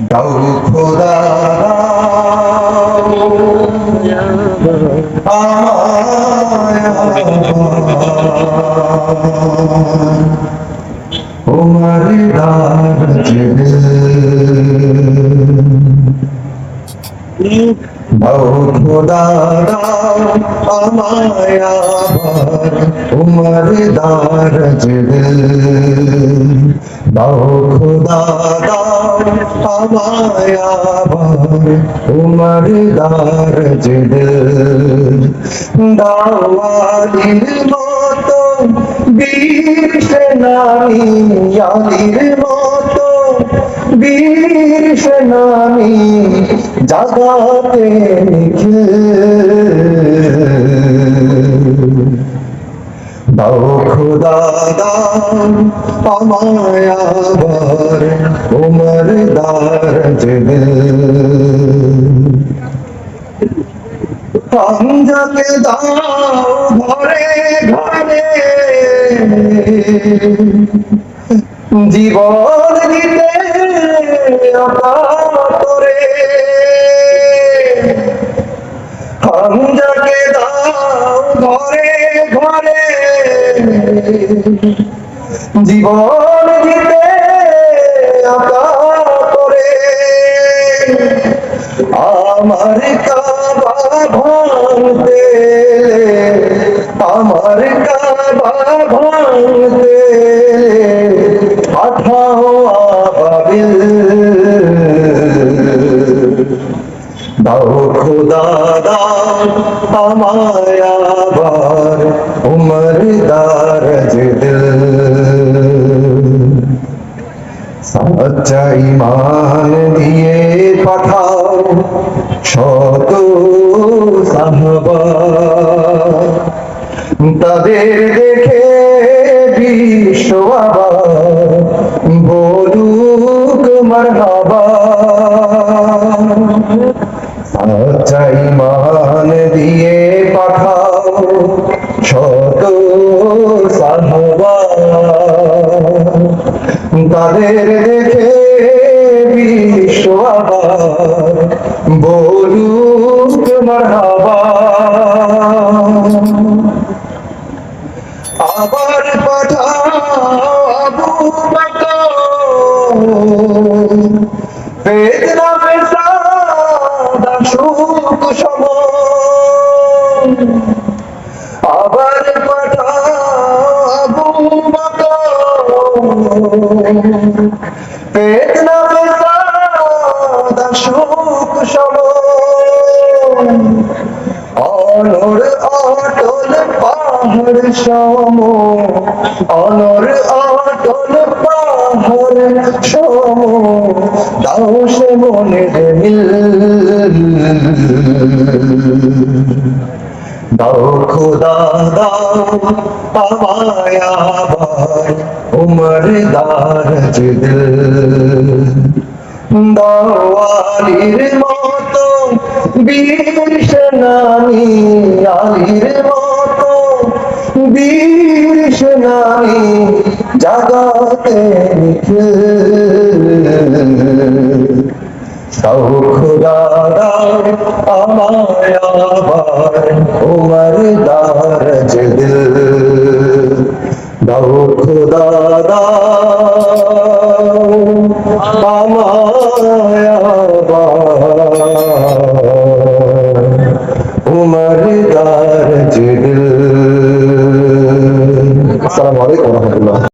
দাও খোদা আমার দার তোমার দার দাও খোদা তোমার দার দাওয়ালির মতো বীর সেনানি আলির মতো বীর সেনানি জাগাতে দাও খোদা তোমার দার জেনে দাও ঘরে ঘরে জীবন দিতে অকাতরে পাঞ্জাবে দাও ঘরে ঘরে। জীবন দিতে করে আমার কাবা দাও আমায় আবার উমর দারজ দিল সচ্চা ইমান দিয়ে পাঠাও শত সাহবা তাদের দেখে বিশ্ব তাদের দেখে বিশ্ব আবার বলুক আবার পাঠাও আবু বকর বেদনা বেসাদা সুখ বকর বেদনা বেসাদা সুখ সম অনর অটল পাহাড় সম, অনর অটল পাহাড় সম। দাও সে মনের মিল। দাও খোদা, দাও আমায় আবার উমর দারজ দিল। দাওয়ালির মতো বীর সেনানি, আলির মতো বীর সেনানি জাগাতে সৌখদারা আমায় দাও খোদা দাও